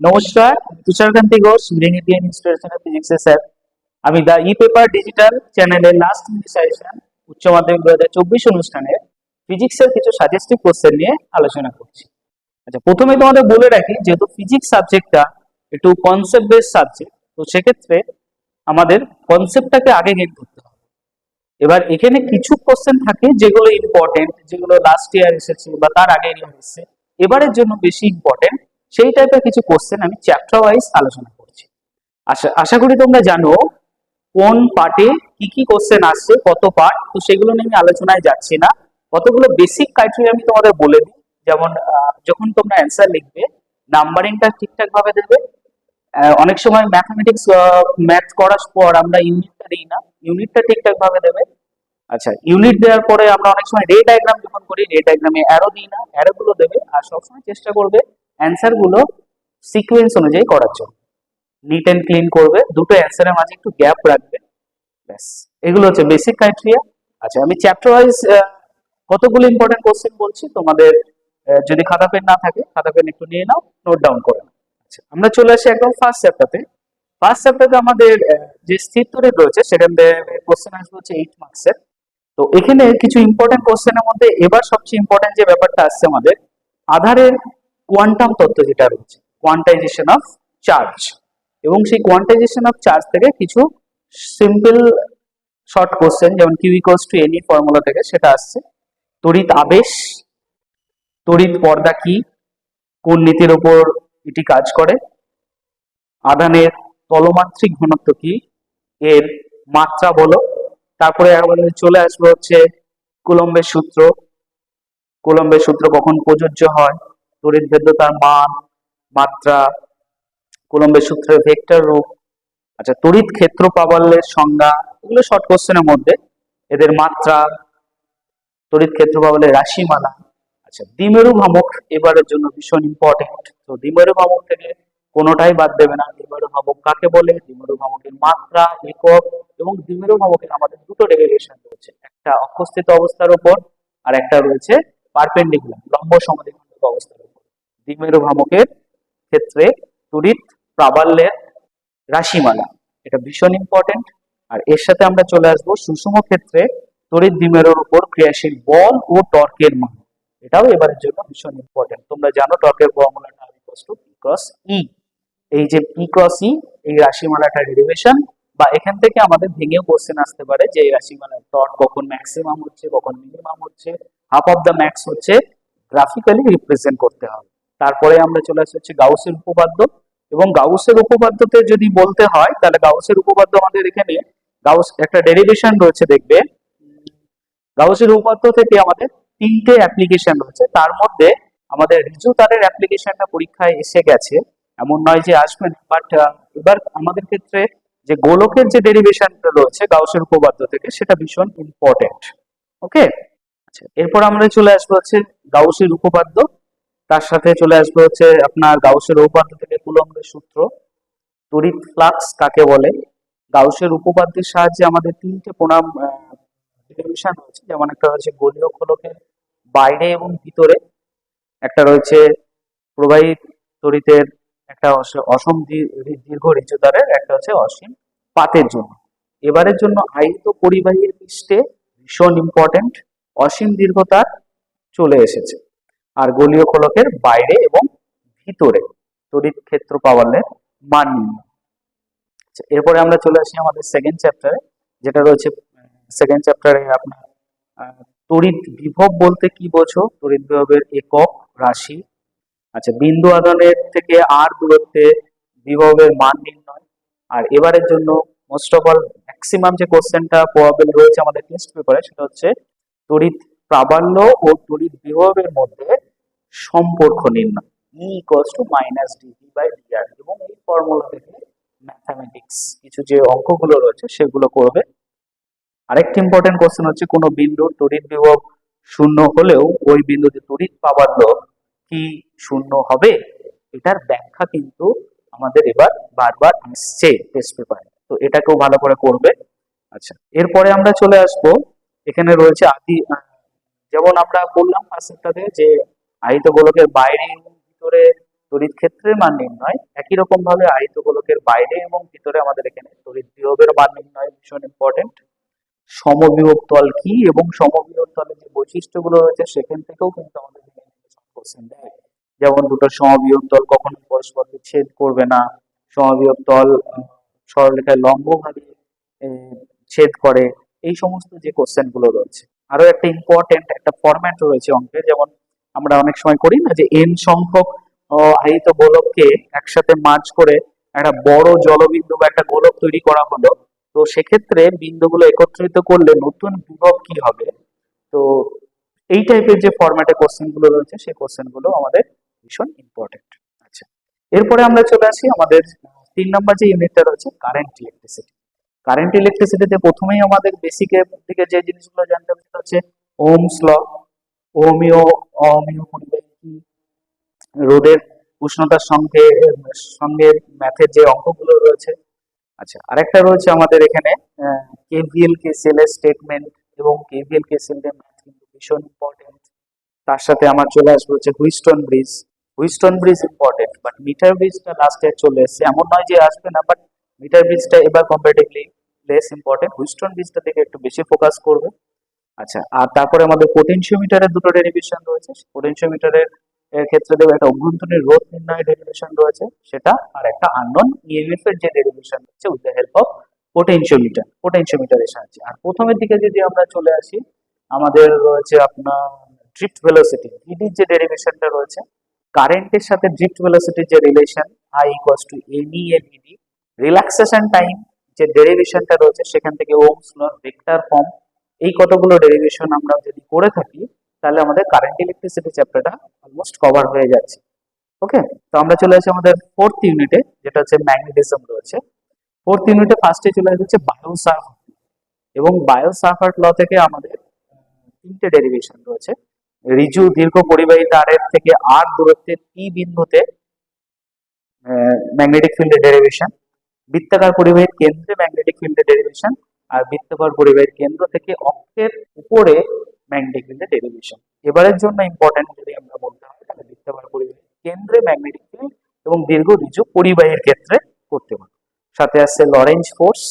নমস্কার Tusharkanti Ghosh Green Indian Institution of ফিজিক্সের sir আমি দা ই পেপার ডিজিটাল চ্যানেলের লাস্ট সাজেশন উচ্চ মাধ্যমিক দু হাজার চব্বিশ অনুষ্ঠানের ফিজিক্সের কিছু সাজেস্টিভ কোশ্চেন নিয়ে আলোচনা করছি। আচ্ছা প্রথমে তোমাদের বলে রাখি, যেহেতু ফিজিক্স সাবজেক্টটা একটু কনসেপ্ট বেস সাবজেক্ট তো সেক্ষেত্রে আমাদের কনসেপ্টটাকে আগে গেট করতে হবে। এবার এখানে কিছু কোশ্চেন থাকে যেগুলো ইম্পর্টেন্ট যেগুলো লাস্ট ইয়ার এসেছে বা তার আগে এসেছে। এবারের জন্য বেশি ইম্পর্টেন্ট সেই টাইপের কিছু কোশ্চেন আমি চ্যাপ্টার ওয়াইজ আলোচনা করছি। আশা আশা করি তোমরা জানো কোন পার্টে কি কি কোশ্চেন আসছে, কত পার্ট তো সেগুলো নিয়ে আমি আলোচনায় যাচ্ছি না। কতগুলো বেসিক ক্রাইটেরিয়া আমি তোমাদের বলে দিই। যেমন যখন তোমরা অ্যান্সার লিখবে নাম্বারিংটা ঠিকঠাক ভাবে দেবে অনেক সময় ম্যাথমেটিক্স ম্যাথ করার পর আমরা ইউনিটটা দিই না। ইউনিটটা ঠিকঠাক ভাবে দেবে। আচ্ছা ইউনিট দেওয়ার পরে আমরা অনেক সময় রে ডায়াগ্রাম যখন করি রে ডায়াগ্রামে অ্যারো দিই না। অ্যারো গুলো দেবে আর সবসময় চেষ্টা করবে অ্যান্সারগুলো সিকোয়েন্স অনুযায়ী করার জন্য। নিট অ্যান্ড ক্লিন করবে, দুটো অ্যান্সারের মাঝে একটু গ্যাপ রাখবে। ব্যাস, এগুলো হচ্ছে বেসিক ক্রাইটেরিয়া আচ্ছা আমি চ্যাপ্টার ওয়াইজ কতগুলো ইম্পর্টেন্ট কোশ্চেন বলছি, তোমাদের যদি খাতা পেন না থাকে, খাতা পেন একটু নিয়ে নাও নোট ডাউন করে নাও। আচ্ছা আমরা চলে আসি একদম ফার্স্ট চ্যাপ্টারতে ফার্স্ট চ্যাপ্টারে আমাদের যে স্থির তড়িৎ রয়েছে থেকে কোশ্চেন আসবে হচ্ছে এইট মার্কসের তো এখানে কিছু ইম্পর্টেন্ট কোশ্চেনের মধ্যে এবার সবচেয়ে ইম্পর্টেন্ট যে ব্যাপারটা আসছে আমাদের, আধারের কোয়ান্টাম তত্ত্ব যেটা রয়েছে কোয়ান্টাইজেশন অফ চার্জ এবং সেই কোয়ান্টাইজেশন অফ চার্জ থেকে কিছু সিম্পল শর্ট কোশ্চেন যেমন Q equals to any formula থেকে সেটা আসছে। তড়িৎ আবেশ, তড়িৎ পর্দা কি, কোন নীতির উপর এটি কাজ করে, আধানের তলমাত্রিক ঘনত্ব কি, এর মাত্রা বলো। তারপরে আমাদের চলে আসবে হচ্ছে কুলম্বের সূত্র। কুলম্বের সূত্র কখন প্রযোজ্য হয়? তড়িৎ ভেদ্যতার মান, মাত্রা, কুলম্বের সূত্রের ভেক্টর রূপ। আচ্ছা তড়িৎ ক্ষেত্র প্রাবল্যের সংজ্ঞা, এগুলো শর্ট কোশ্চেনের মধ্যে। এদের মাত্রা, তড়িৎ ক্ষেত্র প্রাবল্যের রাশিমালা। আচ্ছা দ্বিমেরু ভ্রামক এবারের জন্য ভীষণ ইম্পর্টেন্ট তো দ্বিমেরু ভ্রামক থেকে কোনোটাই বাদ দেবে না। দ্বিমেরু ভ্রামক কাকে বলে? দ্বিমেরু ভ্রামকের মাত্রা, একক এবং দ্বিমেরু ভ্রামকের আমাদের দুটো ডেরিভেশন রয়েছে। একটা অক্ষস্থিত অবস্থার উপর আর একটা রয়েছে পারপেন্ডিকুলার লম্ব সমাধিখণ্ডক অবস্থার দ্বিমেরু ভ্রামকের ক্ষেত্রে তড়িৎ প্রাবল্যের রাশিমালা। এটা ভীষণ ইম্পর্টেন্ট আর এর সাথে আমরা চলে আসব সুষম ক্ষেত্রে তড়িৎ দ্বিমেরুর উপর ক্রিয়াশীল বল ও টর্কের মান। এটাও এবারের জন্য ভীষণ ইম্পর্টেন্ট তোমরা জানো টর্কের ফর্মুলাটা equals to P cross E এই যে পি ক্রস ই এই রাশিমালাটা ডেরিভেশন বা এখান থেকে আমাদের ভেঙেও কোশ্চেন আসতে পারে যে এই রাশিমালার টর্ক কখন ম্যাক্সিমাম হচ্ছে, কখন মিনিমাম হচ্ছে হাফ অফ দ্য ম্যাক্স হচ্ছে গ্রাফিক্যালি রিপ্রেজেন্ট করতে হবে। তারপরে আমরা চলে আসছি হচ্ছে গাউসের উপপাদ্য। এবং গাউসের উপপাদ্যতে যদি বলতে হয়, তাহলে গাউসের উপপাদ্য আমাদের এখানে গাউস একটা ডেরিভেশন রয়েছে দেখবে। গাউসের উপপাদ্য থেকে আমাদের তিনটে অ্যাপ্লিকেশন রয়েছে। তার মধ্যে আমাদের রিজু তারের অ্যাপ্লিকেশনটা পরীক্ষায় এসে গেছে। এমন নয় যে আসবে না বাট এবার আমাদের ক্ষেত্রে যে গোলকের যে ডেরিভেশনটা রয়েছে গাউসের উপপাদ্য থেকে, সেটা ভীষণ ইম্পর্টেন্ট ওকে আচ্ছা এরপর আমরা চলে আসব হচ্ছে গাউসের উপপাদ্য। তার সাথে চলে আসবে হচ্ছে আপনার গাউসের উপপাদ্য থেকে কুলম্বের সূত্র, তড়িৎ ফ্লাক্স কাকে বলে? গাউসের উপপাদ্যের সাহায্যে আমাদের তিনটে প্রণাম ডেরিভেশন রয়েছে। যেমন একটা রয়েছে গোলীয় খোলকের বাইরে এবং ভিতরে, একটা রয়েছে প্রবাহী তড়িতের, একটা অস- অসম দীর্ঘ ঋজুতারের, একটা হচ্ছে অসীম পাতের জন্য। এবারের জন্য আহিত পরিবাহীর পৃষ্ঠে ভীষণ ইম্পর্টেন্ট অসীম দীর্ঘতার চলে এসেছে। আর গোলীয় খোলকের বাইরে এবং ভিতরে তড়িৎ ক্ষেত্র পাওয়ারের মান নির্ণয়। আচ্ছা, এরপরে আমরা চলে আসি আমাদের সেকেন্ড চ্যাপ্টারে যেটা রয়েছে সেকেন্ড চ্যাপ্টারে আপনার তড়িৎ বিভব বলতে কি বোঝো? তড়িৎ বিভবের একক রাশি। আচ্ছা বিন্দু আধানের থেকে আর দূরত্বে বিভবের মান নির্ণয়। আর এবারের জন্য মোস্ট অফ অল ম্যাক্সিমাম যে কোশ্চেনটা প্রবাবল রয়েছে আমাদের টেস্ট পেপারে সেটা হচ্ছে তড়িৎ প্রাবল্য ও তড়িৎ বিভবের মধ্যে সম্পর্ক নির্ণয়। E equals to minus DV by DR এবং এই ফর্মুলা থেকে ম্যাথামেটিক্স কিছু যে অঙ্কগুলো রয়েছে, সেগুলো করবে। আরেকটি ইম্পর্টেন্ট কোশ্চেন হচ্ছে, কোনো বিন্দুর তড়িৎ বিভব শূন্য হলেও ওই বিন্দুতে তড়িৎ প্রাবল্য কি শূন্য হবে? এটার ব্যাখ্যা কিন্তু আমাদের এবার বারবার আসছে টেস্ট পেপারে তো এটাকেও ভালো করে করবে। আচ্ছা এরপরে আমরা চলে আসব। এখানে রয়েছে আদি যেমন আমরা বললাম ফার্স্টটাতে যে আহিত গোলকের বাইরে এবং ভিতরে তড়িৎ ক্ষেত্রের মান নির্ণয়, একই রকম ভাবে আহিত গোলকের বাইরে এবং ভিতরে আমাদের এখানে তড়িৎ বিভবের মান নির্ণয় ভীষণ ইম্পর্টেন্ট সমবিভব তল কি এবং সমবিভব তলের যে বৈশিষ্ট্যগুলো রয়েছে সেখান থেকেও কিন্তু আমাদের কোশ্চেন যেমন দুটো সমবিভব তল কখনো পরস্পরকে ছেদ করবে না, সমবিভব তল সরলরেখায় লম্বভাবে ছেদ করে, এই সমস্ত যে কোশ্চেনগুলো রয়েছে। আরও একটা ইম্পর্টেন্ট একটা ফরম্যাট রয়েছে অঙ্কে যেমন আমরা অনেক সময় করি না যে এন সংখ্যক আহ, আহিত গোলককে একসাথে মার্চ করে একটা বড় জলবিন্দু বা একটা গোলক তৈরি করা হলো। তো সেক্ষেত্রে বিন্দুগুলো একত্রিত করলে নতুন বিভব কি হবে? তো এই টাইপের যে ফরম্যাটে কোশ্চেনগুলো রয়েছে সেই কোশ্চেনগুলো আমাদের ভীষণ ইম্পর্টেন্ট আচ্ছা এরপরে আমরা চলে আসি আমাদের তিন নম্বর যে ইউনিটটা রয়েছে কারেন্ট ইলেকট্রিসিটি কারেন্ট ইলেকট্রিসিটিতে প্রথমেই আমাদের বেসিকের থেকে যে জিনিসগুলো জানতে হবে সেটা হচ্ছে ওমস ল ওমিও অহমীয় পরিবাহী কি রোদের উষ্ণতার সঙ্গে সঙ্গে ম্যাথের যে অঙ্কগুলো রয়েছে। আচ্ছা আরেকটা রয়েছে আমাদের এখানে কেভিএল কেসিএল এর স্টেটমেন্ট এবং কেভিএল কেসিএল এর ম্যাথ কিন্তু ভীষণ ইম্পর্টেন্ট তার সাথে আমার চলে আসবে হচ্ছে Wheatstone bridge. Wheatstone bridge important but meter ব্রিজটা লাস্টে চলে এসেছে। এমন নয় যে আসবে না বাট মিটার ব্রিজটা এবার কম্পারেটিভলি লেস ইম্পর্টেন্ট হুইস্টন ব্রিজটা থেকে একটু বেশি ফোকাস করবে। আচ্ছা আর তারপরে আমাদের পোটেনশিওমিটারের দুটো ডেরিভেশন রয়েছে। পোটেনশিওমিটারের এর ক্ষেত্রে দেবো একটা অভ্যন্তরীণ রোধ নির্ণয় ডেরিভেশন রয়েছে, সেটা আর একটা আননোন ইএমএফ এর যে ডেরিভেশন রয়েছে with the help of potentiometer পোটেনশিওমিটারের সাহায্যে। আর প্রথমের দিকে যদি আমরা চলে আসি, আমাদের রয়েছে আপনার ড্রিফট ভেলোসিটি ভিডির যে ডেরিভেশনটা রয়েছে কারেন্টের সাথে ড্রিফট ভেলোসিটির যে relation I equals to ME A VD relaxation time যে ডেরিভেশনটা রয়েছে সেখান থেকে ওমস ল ভেক্টর ফর্ম এই কতগুলো ডেরিভেশন আমরা যদি করে থাকি, তাহলে আমাদের কারেন্ট ইলেকট্রিসিটি চ্যাপ্টারটা অলমোস্ট কভার হয়ে যাচ্ছে। ওকে তো আমরা চলে আসি আমাদের ফোর্থ ইউনিটে যেটা হচ্ছে ম্যাগনেটিজম রয়েছে। ফোর্থ ইউনিটে ফার্স্টে চলে আসে হচ্ছে বায়োসার্ফ এবং বায়োসার্ফার ল থেকে আমাদের তিনটে ডেরিভেশন রয়েছে। রিজু দীর্ঘ পরিবাহী তারের থেকে আর দূরত্বে পি বিন্দুতে ম্যাগনেটিক ফিল্ডের ডেরিভেশন বৃত্তাকার পরিবাহীর কেন্দ্রে ম্যাগনেটিক ফিল্ডের ডেরিভেশন আর বৃত্তাকার পরিবাহীর কেন্দ্র থেকে অক্ষের উপরে ম্যাগনেটিক ফিল্ডের ডেরিভেশন এবারের জন্য ইম্পর্টেন্ট যদি আমরা বলতে হয়, তাহলে বৃত্তাকার পরিবাহীর কেন্দ্রে ম্যাগনেটিক ফিল্ড এবং দীর্ঘ রিজু পরিবাহীর ক্ষেত্রে করতে পারব সাথে আসছে লরেঞ্জ ফোর্স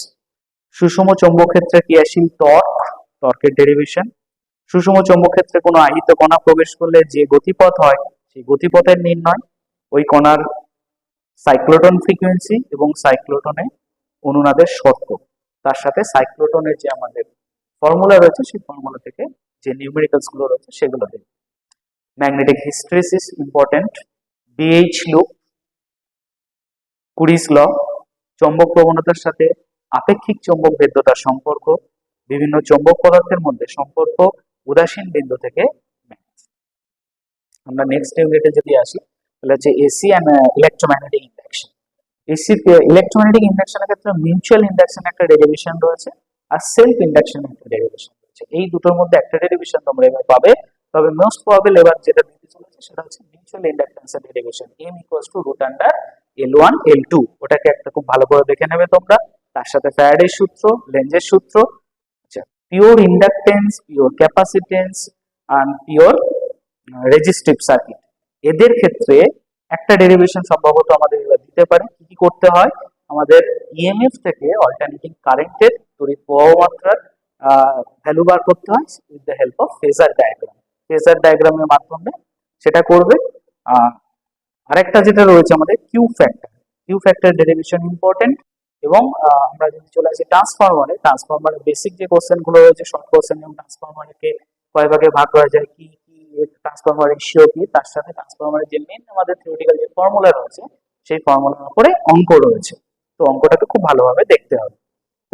সুষম চৌম্বক ক্ষেত্রে ক্রিয়াশীল টর্ক, টর্কের ডেরিভেশন সুষম চৌম্বক ক্ষেত্রে কোনো আহিত কণা প্রবেশ করলে যে গতিপথ হয়, সেই গতিপথের নির্ণয়। ওই কণার সাইক্লোটন ফ্রিকোয়েন্সি এবং সাইক্লোটনে অনুনাদের শর্ত। তার সাথে সাইক্লোটনের যে আমাদের ফর্মুলা রয়েছে, সেই ফর্মুলা থেকে যে নিউমেরিক্যালসগুলো রয়েছে, সেগুলো দেখবে magnetic hysteresis important BH loop Curie's law চৌম্বক প্রবণতার সাথে আপেক্ষিক চৌম্বক ভেদ্যতার সম্পর্ক, বিভিন্ন চৌম্বক পদার্থের মধ্যে সম্পর্ক উদাসীন বিন্দু থেকে আমরা নেক্সট ইউনিটে যদি আসি তাহলে হচ্ছে AC and electromagnetic induction AC electromagnetic ইন্ডাকশনের ক্ষেত্রে মিউচুয়াল ইন্ডাকশন একটা ডেরিভেশন রয়েছে আর সেলফ ইন্ডাকশন একটা ডেরিভেশন রয়েছে। এই দুটোর মধ্যে একটা ডেরিভেশন তোমরা এবার পাবে। তবে মোস্ট প্রবাবল এবার যেটা দিতে চলেছে সেটা হচ্ছে mutual ইন্ডাকটেন্সের derivation M equals to root under L one L two ওটাকে একটা খুব ভালো করে দেখে নেবে তোমরা। তার সাথে ফ্যারাডের সূত্র লেঞ্জের সূত্র আচ্ছা pure inductance pure capacitance and pure resistive circuit এদের ক্ষেত্রে একটা ডেরিভেশন সম্ভবত আমাদের এবার দিতে পারে। কি কি করতে হয়? আমাদের ইএমএফ থেকে অল্টারনেটিং কারেন্টের তড়িৎ প্রবাহ মাত্রার ভ্যালু বার করতে হয় with the help of phasor diagram phasor ডায়াগ্রামের মাধ্যমে সেটা করবে। আরেকটা যেটা রয়েছে আমাদের Q factor Q factor derivation important এবং আমরা যদি চলে আসি ট্রান্সফরমারে ট্রান্সফরমারের বেসিক যে কোশ্চেনগুলো রয়েছে শর্ট কোশ্চেন এবং ট্রান্সফরমারকে কয় ভাগে ভাগ করা যায়, কি ট্রান্সফরমার রেশিও কি তার সাথে ট্রান্সফরমারের যে মেন আমাদের থিওরিটিক্যাল যে ফর্মুলা রয়েছে, সেই ফর্মুলার উপরে অঙ্ক রয়েছে। তো অঙ্কটাকে খুব ভালোভাবে দেখতে হবে।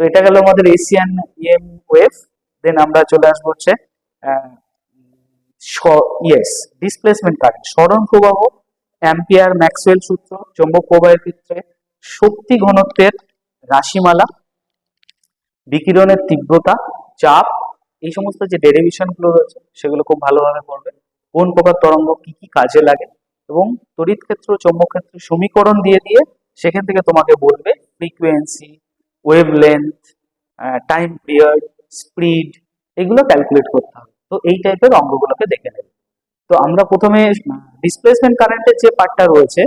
তো এটা গেল আমাদের এশিয়ান ইএম ওয়েভ দেন আমরা চলে আসব হচ্ছে ইয়েস ডিসপ্লেসমেন্ট কারেন্ট সরণ প্রবাহ অ্যাম্পিয়ার ম্যাক্সওয়েল সূত্র, চৌম্বক প্রবাহের ক্ষেত্রে শক্তি ঘনত্বের রাশিমালা, বিকিরণের তীব্রতা, চাপ এই সমস্ত যে ডেরিভেশনগুলো রয়েছে, সেগুলো খুব ভালোভাবে পড়বে কোন প্রকার তরঙ্গ কি কি কাজে লাগে এবং তড়িৎ ক্ষেত্র, চৌম্বক ক্ষেত্র সমীকরণ দিয়ে দিয়ে সেখান থেকে তোমাকে বলবে frequency wavelength time period speed এগুলো ক্যালকুলেট করতে হবে। তো এই টাইপের অঙ্গগুলোকে দেখে নেবে। তো আমরা প্রথমে ডিসপ্লেসমেন্ট কারেন্টের যে পার্টটা রয়েছে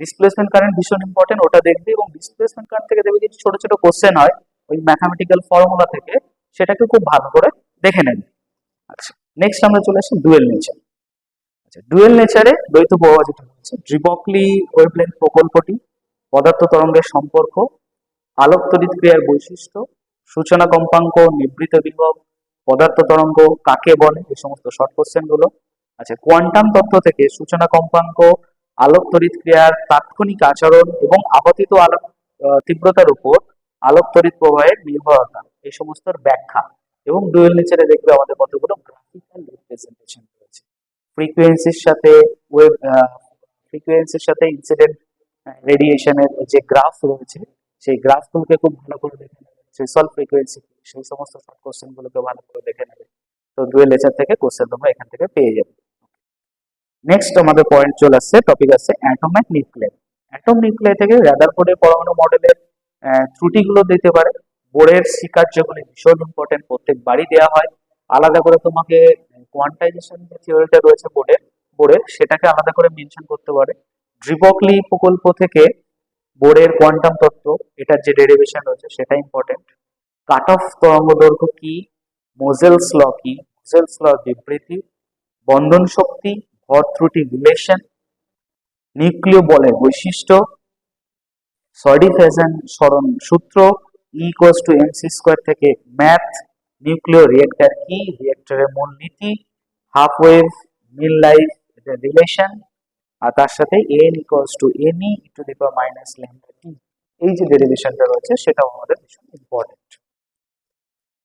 ডিসপ্লেসমেন্ট কারেন্ট ভীষণ ইম্পর্টেন্ট ওটা দেখবে এবং ডিসপ্লেসমেন্ট কারেন্ট থেকে দেখবে যে ছোট ছোট কোশ্চেন হয়, ওই ম্যাথামেটিক্যাল ফর্মুলা থেকে, সেটাকে খুব ভালো করে দেখে নেবে আচ্ছা নেক্সট আমরা চলে আসি ডুয়েল নেচার আচ্ছা ডুয়েল নেচারে দ্বৈত প্রবাহ যেটা হচ্ছে ড্রিবকলি ওয়েভলেন্থ প্রকল্পটি, পদার্থ তরঙ্গের সম্পর্ক আলোক তড়িৎ ক্রিয়ার বৈশিষ্ট্য, সূচনা কম্পাঙ্ক, নিবৃত বিভব, পদার্থ তরঙ্গ কাকে বলে, এই সমস্ত শর্ট কোশ্চেনগুলো। আচ্ছা কোয়ান্টাম তত্ত্ব থেকে সূচনা কম্পাঙ্ক আলোক তড়িৎ ক্রিয়ার তাৎক্ষণিক আচরণ এবং আপতিত আলোক তীব্রতার উপর আলোক তড়িৎ প্রবাহের নির্ভরতা, এই সমস্তর ব্যাখ্যা। এবং ডুয়েল নেচারে দেখবে আমাদের কতগুলো গ্রাফিক্যাল রিপ্রেজেন্টেশন রয়েছে। ফ্রিকোয়েন্সির সাথে ওয়েব ফ্রিকোয়েন্সির সাথে ইনসিডেন্ট রেডিয়েশনের যে গ্রাফ রয়েছে, সেই গ্রাফগুলোকে খুব ভালো করে দেখে নেবে। থ্রেশল ফ্রিকোয়েন্সি সেই সমস্ত শর্ট কোশ্চেন গুলোকে ভালো করে দেখে নেবে। তো ডুয়েল নেচার থেকে কোশ্চেন তোমরা এখান থেকে পেয়ে যাবে। নেক্সট আমাদের পয়েন্ট চলে আসছে টপিক আছে atom and nuclear atom nuclear থেকে রাদারফোর্ডের পরমাণু মডেলের ত্রুটিগুলো দিতে পারে। বোর্ডের শিকার যেগুলি ভীষণ ইম্পর্টেন্ট প্রত্যেক বাড়ি দেওয়া হয়, আলাদা করে তোমাকে কোয়ান্টাইজেশন যে থিওরিটা রয়েছে বোর্ডের বোর্ডের সেটাকে আলাদা করে মেনশন করতে পারে। ড্রিবকলি প্রকল্প থেকে বোর্ডের কোয়ান্টাম তত্ত্ব এটার যে ডেরিভেশন রয়েছে সেটা ইম্পর্টেন্ট কাট অফ তরঙ্গ দৈর্ঘ্য কি? মোজেলস ল কি? মোজেলস ল বিবৃতি। বন্ধন শক্তি, ভর ত্রুটি রিলেশন নিউক্লিয় বলের বৈশিষ্ট্য। সডিফেশন সরণ সূত্র। ইকুয়ালস টু এমসি স্কোয়ার থেকে ম্যাথ নিউক্লিয় রিয়েক্টর কি? রিয়েক্টরের মূলনীতি হাফ ওয়েভ মিল লাইফ রিলেশন আর তার সাথে N equals to N E to the power minus lambda T এই যে ডেরিভেশনটা রয়েছে, সেটাও আমাদের ভীষণ ইম্পর্টেন্ট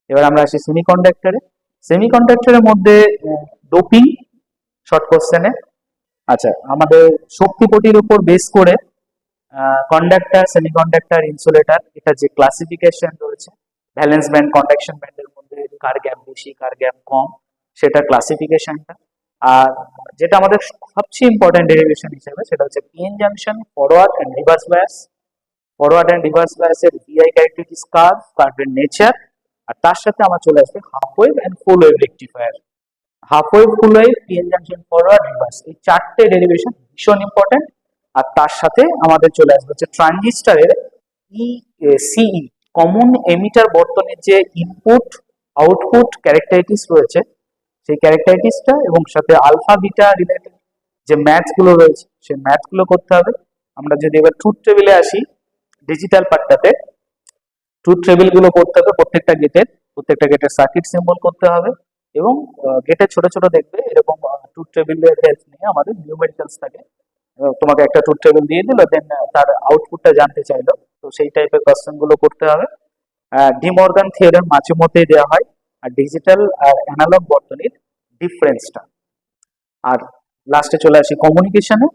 এবার আমরা আসি সেমিকন্ডাক্টরে সেমিকন্ডাক্টরের মধ্যে ডোপিং শর্ট কোশ্চেনে আচ্ছা আমাদের শক্তিপটির উপর বেস করে কন্ডাক্টর সেমিকন্ডাক্টর ইনসুলেটর এটা যে ক্লাসিফিকেশন রয়েছে ভ্যালেন্স ব্যান্ড কন্ডাকশন ব্যান্ডের মধ্যে কার গ্যাপ বেশি কার গ্যাপ কম, সেটা ক্লাসিফিকেশনটা আর যেটা আমাদের সবচেয়ে ইম্পর্টেন্ট ডেরিভেশন হিসেবে সেটা হচ্ছে PN junction forward and reverse bias forward and reverse বায়াসের VI characteristics curve কার্ভের নেচার আর তার সাথে আমার চলে আসবে half wave and full wave rectifier half wave full wave PN junction forward reverse এই চারটে ডেরিভেশন ভীষণ ইম্পর্টেন্ট আর তার সাথে আমাদের চলে আসবে হচ্ছে ট্রানজিস্টারের ই সিই কমন এমিটার বর্তনের যে ইনপুট আউটপুট ক্যারেক্টারিটিস রয়েছে, সেই ক্যারেক্টারিটিসটা এবং সাথে আলফা বিটা রিলেটেড যে ম্যাথগুলো রয়েছে, সেই ম্যাথগুলো করতে হবে। আমরা যদি এবার ট্রুথ টেবিলে আসি ডিজিটাল পার্টটাতে ট্রুথ টেবিলগুলো করতে হবে প্রত্যেকটা গেটের প্রত্যেকটা গেটের সার্কিট সিম্বল করতে হবে এবং গেটের ছোট ছোট দেখবে, এরকম ট্রুথ টেবিলের হেল্প নিয়ে আমাদের নিউমেরিক্যালস থাকে। তোমাকে একটা ট্রুথ টেবিল দিয়ে দিল দেন তার আউটপুটটা জানতে চাইলো। তো সেই টাইপের কোশ্চেনগুলো করতে হবে। ডিমর্গান থিওরেম মাঝে মধ্যেই দেওয়া হয়, আর ডিজিটাল আর অ্যানালগ বর্তনীর ডিফারেন্সটা আর লাস্টে চলে আসি কমিউনিকেশনে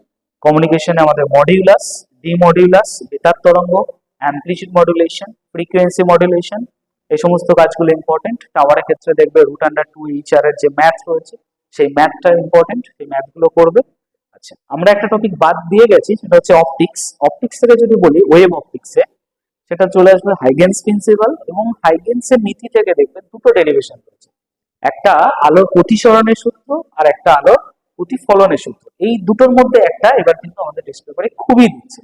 কমিউনিকেশনে আমাদের মডিউলাস ডিমডিউলাস বেতার তরঙ্গ অ্যাম্পলিটিউড মডুলেশন ফ্রিকোয়েন্সি মডুলেশন এই সমস্ত কাজগুলো ইম্পর্টেন্ট টাওয়ারের ক্ষেত্রে দেখবে রুট আন্ডার টু এইচআর এর যে ম্যাথ রয়েছে, সেই ম্যাথটা ইম্পর্টেন্ট সেই ম্যাথগুলো করবে। আচ্ছা আমরা একটা টপিক বাদ দিয়ে গেছি, সেটা হচ্ছে অপটিক্স অপটিক্স থেকে যদি বলি ওয়েভ অপটিক্সে সেটা চলে আসবে হাইগেন্স প্রিন্সিপাল এবং হাইগেন্সের নীতি থেকে দেখবেন দুটো ডেরিভেশন রয়েছে। একটা আলোর প্রতিসরণের সূত্র আর একটা আলোর প্রতিফলনের সূত্র। এই দুটোর মধ্যে একটা এবার কিন্তু আমাদের টেস্ট খুবই দিচ্ছে।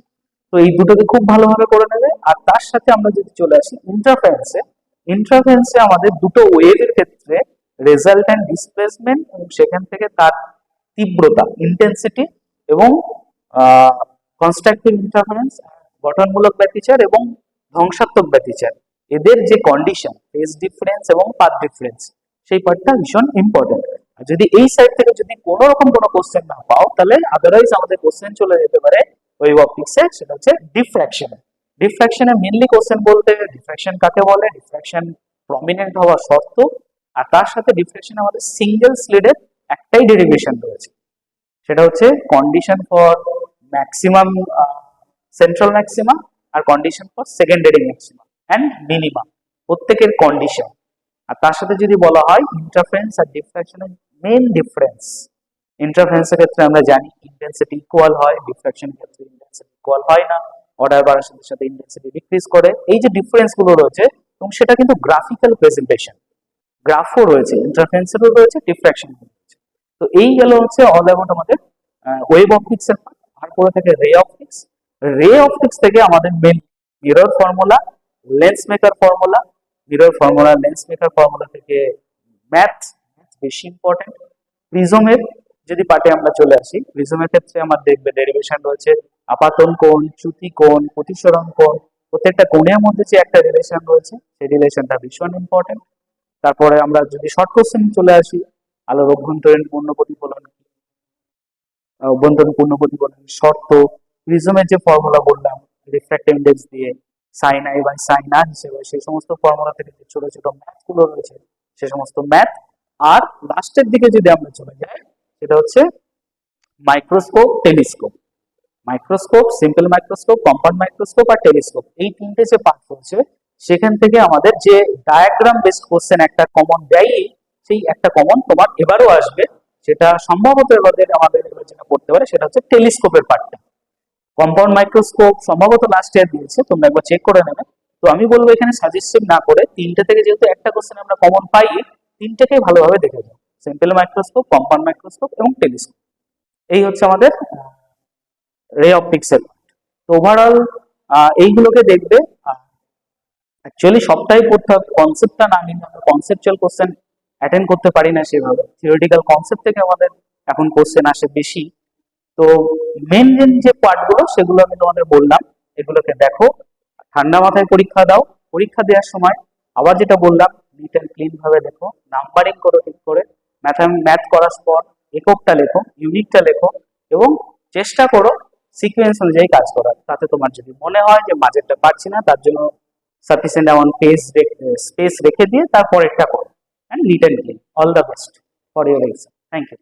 তো এই দুটোকে খুব ভালোভাবে করে নেবে। আর তার সাথে আমরা যদি চলে আসি ইন্টারফারেন্সে ইন্টারফারেন্সে আমাদের দুটো ওয়েভের ক্ষেত্রে রেজাল্ট্যান্ট ডিসপ্লেসমেন্ট এবং সেখান থেকে তার তীব্রতা ইন্টেন্সিটি এবং কনস্ট্রাকটিভ ইন্টারফারেন্স গঠনমূলক ব্যতিচার এবং ধ্বংসাত্মক ব্যতিচার। এদের যে কন্ডিশন ফেজ ডিফারেন্স এবং পাথ ডিফারেন্স সেই পার্টটা ভীষণ ইম্পর্টেন্ট আর যদি এই সাইড থেকে যদি কোনো রকম কোনো কোশ্চেন না পাও, তাহলে আদারওয়াইজ আমাদের কোশ্চেন চলে যেতে পারে ওই অপটিক্সে সেটা হচ্ছে ডিফ্র্যাকশনে ডিফ্র্যাকশনে মেনলি কোশ্চেন বলতে ডিফ্র্যাকশন কাকে বলে? ডিফ্র্যাকশন প্রমিনেন্ট হওয়া শর্ত আর তার সাথে ডিফ্র্যাকশন আমাদের সিঙ্গেল স্লিডের একটাই ডেরিভেশন রয়েছে। সেটা হচ্ছে condition for maximum central maximum R condition for secondary maximum and minimum প্রত্যেকের কন্ডিশন আর তার সাথে যদি বলা হয় ইন্টারফারেন্স আর ডিফ্র্যাকশনের মেন ডিফারেন্স ইন্টারফারেন্সের ক্ষেত্রে আমরা জানি ইন্টেন্সিটি ইকুয়াল হয় ডিফ্র্যাকশনের ক্ষেত্রে ইন্টেন্সিটি ইকুয়াল হয় না। অর্ডার বাড়ার সাথে সাথে ইন্টেন্সিটি ডিক্রিজ করে। এই যে ডিফারেন্সগুলো রয়েছে, এবং সেটা কিন্তু গ্রাফিক্যাল প্রেজেন্টেশন গ্রাফও রয়েছে ইন্টারফারেন্সেরও রয়েছে ডিফ্র্যাকশন রয়েছে তো এই গেল হচ্ছে অল অ্যাবাউট আমাদের ওয়েব অপটিক্স এর আর পড়ে থাকে? রে অপটিক্স রে অপটিক্স থেকে আমাদের main mirror formula lens maker formula mirror formula lens maker formula থেকে ম্যাথ বেশি ইম্পর্টেন্ট প্রিজমের যদি পার্টে আমরা চলে আসি প্রিজমের ক্ষেত্রে আমার দেখবে ডেরিভেশন রয়েছে আপাতন কোণ, চ্যুতি কোণ, প্রতিসরণ কোণ, প্রত্যেকটা কোণের মধ্যে যে একটা রিলেশন রয়েছে, সেই রিলেশনটা ভীষণ ইম্পর্টেন্ট তারপরে আমরা যদি শর্ট কোশ্চেন চলে আসি আলোর অভ্যন্তরীণ পূর্ণ প্রতিফলন অভ্যন্তরীণ পূর্ণ প্রতিফলনের শর্ত প্রিজমের যে ফর্মুলা বললাম, রিফ্র্যাক্ট ইন্ডেক্স দিয়ে sine I by sine R হিসেবে, সেই সমস্ত ফর্মুলা থেকে যে ছোট ছোট ম্যাথগুলো রয়েছে, সে সমস্ত ম্যাথ আর লাস্টের দিকে যদি আমরা চলে যাই, সেটা হচ্ছে microscope telescope microscope simple microscope compound microscope আর টেলিস্কোপ এই তিনটে যে পার্ট রয়েছে, সেখান থেকে আমাদের যে ডায়াগ্রাম বেসড কোশ্চেন একটা কমন দেয়ই সেই একটা কমন তোমার এবারও আসবে, সেটা সম্ভবত এবারে আমাদের যেটা করতে পারে সেটা হচ্ছে টেলিস্কোপের পার্টটা কম্পাউন্ড মাইক্রোস্কোপ সম্ভবত লাস্ট ইয়ার দিয়েছে, তোমরা একবার চেক করে নেবে। তো আমি বলব এখানে সাজেস্টিভ না করে, তিনটে থেকে যেহেতু একটা কোশ্চেন আমরা কমন পাই, তিনটেকেই ভালোভাবে দেখে যাও। সিম্পল মাইক্রোস্কোপ কম্পাউন্ড মাইক্রোস্কোপ এবং টেলিস্কোপ এই হচ্ছে আমাদের রে অপটিক্সের তো ওভারঅল এইগুলোকে দেখবে অ্যাকচুয়ালি সবটাই পড়তে হবে। কনসেপ্টটা না নিলে আমরা কনসেপচুয়াল কোশ্চেন অ্যাটেন্ড করতে পারি না সেভাবে। থিওরিটিক্যাল কনসেপ্ট থেকে আমাদের এখন কোশ্চেন আসে বেশি। তো মেন মেন যে পার্টগুলো সেগুলো আমি তোমাদের বললাম। এগুলোকে দেখো। ঠান্ডা মাথায় পরীক্ষা দাও। পরীক্ষা দেওয়ার সময় আবার যেটা বললাম নিট অ্যান্ড ক্লিন ভাবে দেখো নাম্বারিং করো ঠিক করে। ম্যাথ ম্যাথ করার পর এককটা লেখো ইউনিটটা লেখো এবং চেষ্টা করো সিকোয়েন্স অনুযায়ী কাজ করার। তাতে তোমার যদি মনে হয় যে মাঝেরটা পারছি না, তার জন্য সাফিসিয়েন্ট পেজ স্পেস রেখে দিয়ে তারপর একটা করো। and neat and clean. All the best for your exam. Thank you.